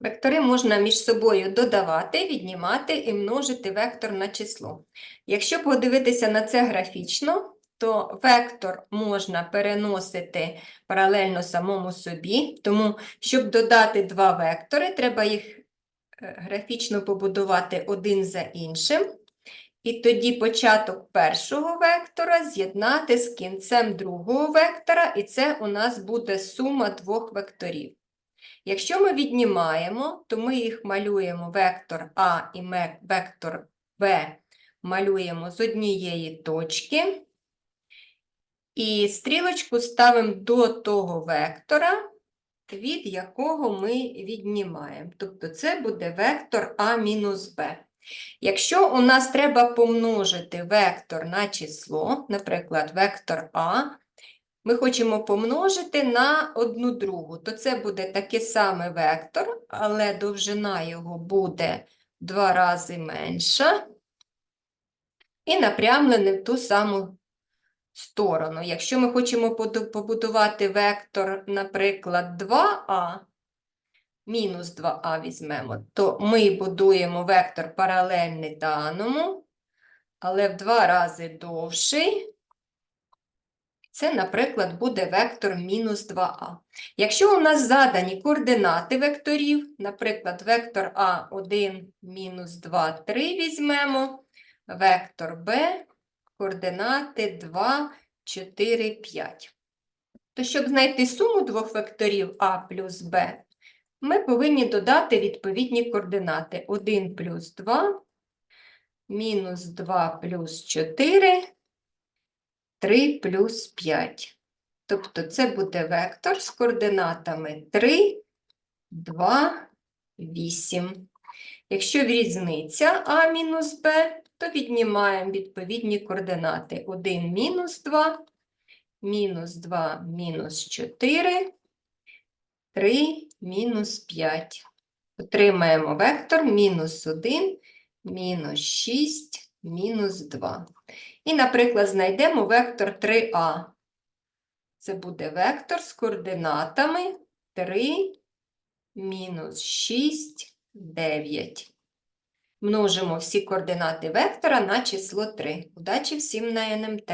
Вектори можна між собою додавати, віднімати і множити вектор на число. Якщо подивитися на це графічно, то вектор можна переносити паралельно самому собі, тому щоб додати два вектори, треба їх е, графічно побудувати один за іншим. І тоді початок першого вектора з'єднати з кінцем другого вектора, і це у нас буде сума двох векторів. Якщо ми віднімаємо, то ми їх малюємо вектор А і вектор Б малюємо з однієї точки. І стрілочку ставимо до того вектора, від якого ми віднімаємо. Тобто це буде вектор А мінус Б. Якщо у нас треба помножити вектор на число, наприклад, вектор А, ми хочемо помножити на одну другу, то це буде такий самий вектор, але довжина його буде в два рази менша і напрямлений в ту саму сторону. Якщо ми хочемо побудувати вектор, наприклад, 2а, мінус 2а візьмемо, то ми будуємо вектор паралельний даному, але в два рази довший. Це, наприклад, буде вектор мінус 2а. Якщо у нас задані координати векторів, наприклад, вектор А1 мінус 2, 3 візьмемо, вектор Б, координати 2, 4, 5. То щоб знайти суму двох векторів А плюс Б, ми повинні додати відповідні координати. 1 плюс 2, мінус 2 плюс 4, 3 плюс 5. Тобто це буде вектор з координатами 3, 2, 8. Якщо різниця А мінус Б, то віднімаємо відповідні координати 1 мінус 2, мінус 2 мінус 4, 3 мінус 5. Отримаємо вектор мінус 1, мінус 6, мінус 2. І, наприклад, знайдемо вектор 3а. Це буде вектор з координатами 3, мінус 6, 9. Множимо всі координати вектора на число 3. Удачі всім на НМТ!